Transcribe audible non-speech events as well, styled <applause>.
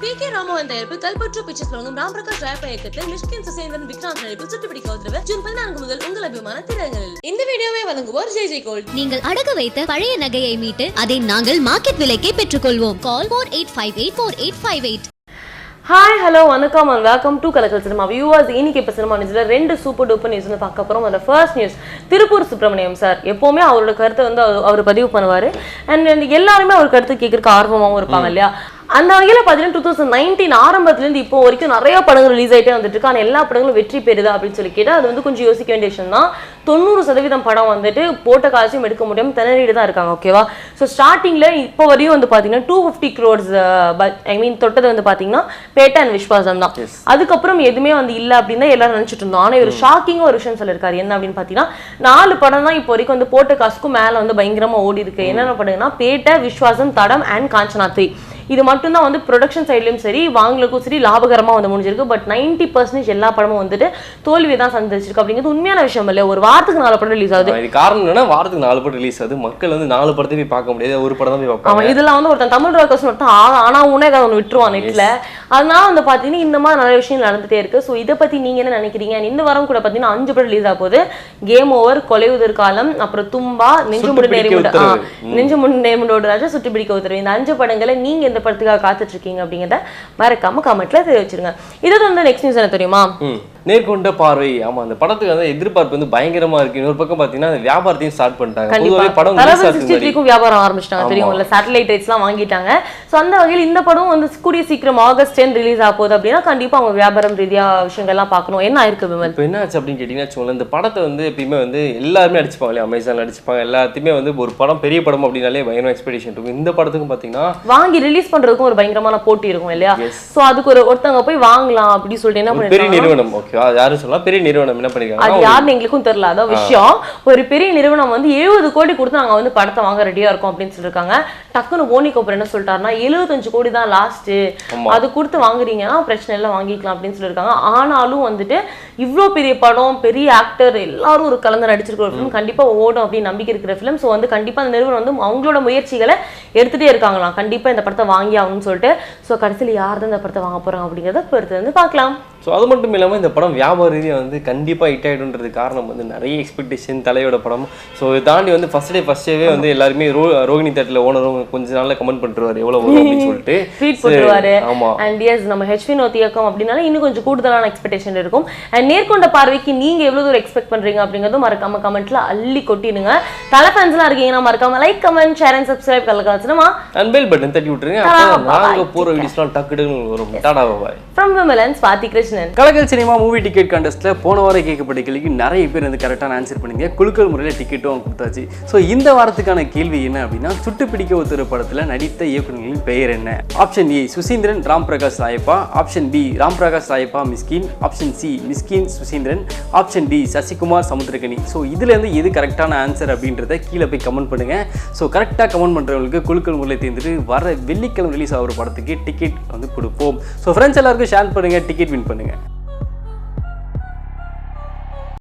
B K Ramohan தயாரிப்பு கல்பற்று pictures வழங்கும் ராம் பிரகாஷ் ராயப்ப இயக்கத்தில் மிஷ்கின் சுசேந்திரன் விக்ராந்த் நடிப்பில் சுட்டுப்பிடிக்க உத்தரவு ஜூன் பதினான்கு முதல் உங்கள் அபிமான திரையரங்களில் இந்த வீடியோவை வழங்குவோர் ஜெய் ஜெய் கோல்ட். நீங்கள் அடகு வைத்த பழைய நகையை மீட்டு அதை நாங்கள் மார்க்கெட் விலைக்கே பெற்றுக்கொள்வோம். Call four eight five eight four eight five eight. Hi hello வணக்கம் and welcome to Kalakkal Cinema viewers இன்னைக்கு இப்போ சினிமா நியூஸில் ரெண்டு சூப்பர் டூப்பர் நியூஸ்னு பார்க்க போகிறோம் அதில் first news Tiruppur Subramaniam sir எப்போவுமே அவரோட கருத்தை வந்து அவர் அவர் பதிவு பண்ணுவார். அண்ட் எல்லாருமே அவர் கருத்து கேட்கறதுக்கு ஆர்வமாகவும் இருப்பாங்க இல்லையா? அந்த வகையில் பார்த்தீங்கன்னா டூ தௌசண்ட் நைன்டீன் ஆரம்பத்துலேருந்து இப்போ வரைக்கும் நிறைய படங்கள் ரிலீஸ் ஆகிட்டே வந்துட்டு இருக்கு ஆனால் எல்லா படங்களும் வெற்றி பெறுதா அப்படின்னு சொல்லி கேட்டால் அது வந்து கொஞ்சம் யோசிக்க வேண்டிய விஷயம் தான். தொண்ணூறு சதவீதம் படம் வந்துட்டு போட்ட காசும் எடுக்க முடியாமல் திணறிட்டு தான் இருக்காங்க ஓகேவா ஸோ ஸ்டார்டிங்கில் இப்போ வரையும் வந்து பார்த்தீங்கன்னா two fifty crores I mean தொட்டது வந்து பார்த்தீங்கன்னா பேட்டா அண்ட் விஸ்வாசம் தான். அதுக்கப்புறம் எதுவுமே வந்து இல்லை அப்படின்னு தான் எல்லாரும் நினச்சிட்டு இருந்தோம். ஆனால் ஒரு ஷாக்கிங்காக ஒரு விஷயம் சொல்லியிருக்காரு என்ன அப்படின்னு பார்த்தீங்கன்னா நாலு படம் தான் இப்போ வரைக்கும் வந்து போட்ட காசுக்கும் மேலே வந்து பயங்கரமாக ஓடி இருக்கு என்னென்ன படம்னா பேட்டை விஸ்வாசம் தடம் அண்ட் காஞ்சனா த்ரீ இது மட்டும்தான் வந்து ப்ரொடக்ஷன் சைட்லையும் சரி வாங்கலுக்கும் சரி லாபகரமாக வந்து முடிஞ்சிருக்கு. பட் நைன்டி பர்சன்டேஜ் எல்லா படமும் வந்துட்டு தோல்வி தான் சந்திச்சிருக்கு அப்படிங்கிறது உண்மையான விஷயம் இல்லை. ஒரு வாரத்துக்கு நாலு படம் ரிலீஸ் ஆகுது. இது காரணம் என்னன்னா வாரத்துக்கு நாலு படம் ரிலீஸ் ஆகுது. மக்கள் வந்து நாலு படத்தை போய் பார்க்க முடியாது. ஒரு படம் தான் போய் பார்ப்பாங்க. இதெல்லாம் வந்து ஒருத்தன் தமிழ் ராக்கர்ஸ் ஒருத்தன் ஆனா உனே ஏதாவது ஒன்று விட்டுருவான் நெட்ல. அதனால வந்து பாத்தீங்கன்னா இந்த மாதிரி நிறைய விஷயம் நடந்துட்டே இருக்கு. ஸோ இதை பத்தி நீங்க என்ன நினைக்கிறீங்க? இந்த வாரம் கூட பாத்தீங்கன்னா அஞ்சு படம் ரிலீஸ் ஆக போகுது. கேம் ஓவர் கொலையுதிர் காலம் அப்புறம் தும்பா நெஞ்சு முடி நேர்முட. நெஞ்சு முடி நேர்முடோட ராஜா சுட்டி பிடிக்க உத்தரவு. இந்த அஞ்சு படங்களை நீங்க எந்த படத்துக்காக காத்துட்டு இருக்கீங்க அப்படிங்கிறத மறக்காம கமெண்ட்ல தெரிவிச்சிருங்க. இது வந்து நெக்ஸ்ட் நியூஸ் என்ன தெரியுமா? நேர்கொண்ட பார்வை ஆமா அந்த படத்துக்கு வந்து எதிர்பார்ப்பு வந்து பயங்கரமா இருக்கு. இன்னொரு பக்கம் பாத்தீங்கன்னா அந்த வியாபாரத்தையும் ஸ்டார்ட் பண்ணிட்டாங்க. பொதுவாகவே படம் வியாபாரம் ஆரம்பிச்சிட்டாங்க. தெரியும்ல சேட்டலைட் ரைட்ஸ்லாம் வாங்கிட்டாங்க. ஸோ அந்த வகையில் இந்த படம் வந்து கூடிய சீக்கிரம் ஆகஸ்ட் டென் ரிலீஸ் ஆக போகுது அப்படின்னா கண்டிப்பா அவங்க வியாபாரம் ரீதியா விஷயங்கள்லாம் பார்க்கணும். என்ன ஆயிருக்கு விமல்? இப்போ என்ன ஆச்சு அப்படின்னு கேட்டிங்கன்னா இந்த படத்தை வந்து எப்பயுமே வந்து எல்லாருமே அடிச்சுப்பாங்க இல்லையா? அமேசானில் அடிச்சுப்பாங்க எல்லாத்தையுமே வந்து ஒரு படம் பெரிய படம் அப்படின்னாலே பயங்கரம் எக்ஸ்பெக்டேஷன் இருக்கும். இந்த படத்துக்கும் பார்த்தீங்கன்னா வாங்கி ரிலீஸ் பண்றதுக்கும் ஒரு பயங்கரமான போட்டி இருக்கும் இல்லையா? சோ அதுக்கு ஒரு ஒருத்தவங்க போய் வாங்கலாம் அப்படி சொல்லிட்டு என்ன ஒரு பெரிய நிறுவனம். ஓகேவா அது யாரும் சொல்லலாம் பெரிய நிறுவனம் என்ன அது பண்ணிருக்காங்க யாருன்னு எங்களுக்கும் தெரியல. அதான் விஷயம். ஒரு பெரிய நிறுவனம் வந்து எழுபது கோடி கொடுத்து நாங்க வந்து படத்தை வாங்க ரெடியா இருக்கோம் அப்படின்னு சொல்லிருக்காங்க. டக்குன்னு போனி கபூர் என்ன சொல்லிட்டாருன்னா எழுபத்தஞ்சு கோடி தான் லாஸ்ட் அது கொடுத்து வாங்குறீங்கன்னா பிரச்சனை இல்லை வாங்கிக்கலாம் அப்படின்னு சொல்லியிருக்காங்க ஆனாலும் வந்துட்டு இவ்ளோ பெரிய படம் பெரிய ஆக்டர் எல்லாரும் ஒரு கலந்து நடிச்சிருக்கிற ஃபிலிம் கண்டிப்பா ஓடும் அப்படின்னு நம்பிக்கை இருக்கிற ஃபிலிம் ஸோ வந்து கண்டிப்பா அந்த நிறுவனம் வந்து அவங்களோட முயற்சிகளை எடுத்துட்டே இருக்காங்களாம். கண்டிப்பா இந்த படத்தை வாங்கி ஆகணும்னு சொல்லிட்டு. ஸோ கடைசியில் யார் தான் இந்த படத்தை வாங்க போறாங்க அப்படிங்கிறத பொறுத்து வந்து பார்க்கலாம். ஸோ அது மட்டும் இல்லாமல் இந்த படம் வியாபார ரீதியாக வந்து கண்டிப்பாக ஹிட் ஆகிடுன்றது காரணம் வந்து நிறைய எக்ஸ்பெக்டேஷன் தலையோட படம். ஸோ இதை தாண்டி வந்து ஃபர்ஸ்ட் டே ஃபர்ஸ்ட் டேவே வந்து எல்லாருமே ரோ ரோகிணி தேட்டரில் ஓனரும் கொஞ்ச நாள்ல கமெண்ட் பண்ணிட்டுருவாரு எவ்வளோ வரும் அப்படின்னு <laughs> சொல்லிட்டு. ட்வீட் போட்டுருவாரு. ஆமா. அண்ட் எஸ் நம்ம ஹெச்பி நோத்தி இயக்கம் அப்படின்னால இன்னும் கொஞ்சம் கூடுதலான எக்ஸ்பெக்டேஷன் இருக்கும். அண்ட் நேர்கொண்ட பார்வைக்கு நீங்க எவ்வளவு தூரம் எக்ஸ்பெக்ட் பண்றீங்க அப்படிங்கறதும் மறக்காம கமெண்ட்ல அள்ளி கொட்டிடுங்க. தலை ஃபேன்ஸ்லாம் இருக்கீங்கன்னா மறக்காம like comment share and subscribe கலக்காச்சுமா and bell button தட்டி விட்டுருங்க. Ta-da, அப்போ நாங்க bye. போற வீடியோஸ்லாம் டக்குன்னு வரும். Tata bye. From Vimalan Swathi Krishnan Kalakal Cinema movie ticket கண்டஸ்ட்ல போன வாரம் கேட்கப்பட்ட கேள்விக்கு நிறைய பேர் வந்து கரெக்டான ஆன்சர் பண்ணீங்க. குழுக்கள் முறையில் டிக்கெட்டும் கொடுத்தாச்சு. ஸோ இந்த வாரத்துக்கான கேள்வி என்ன அப்படின்னா சுட்டு பிடிக்க ஒருத்தர் படத்தில் நடித்த இயக்குநர்களின் பெயர் என்ன? Option A Suseenthiran Ram Prakash Rayappa. Option B Ram Prakash Rayappa Mysskin. Option C Mysskin Suseenthiran. Option D Sasikumar Samuthirakani so இதுலேருந்து எது கரெக்டான ஆன்சர் அப்படின்றத கீழே போய் கமெண்ட் பண்ணுங்க. ஸோ கரெக்டாக கமெண்ட் பண்ணுறவங்களுக்கு குழுக்கள் முறையில் தேர்ந்துட்டு வர வெள்ளிக்கிழமை ரிலீஸ் ஆகிற படத்துக்கு டிக்கெட் வந்து கொடுப்போம். ஸோ ஃப்ரெண்ட்ஸ் எல்லாருக்கும் ஷேர் பண்ணுங்க. டிக்கெட் வின் பண்ணுங்கள்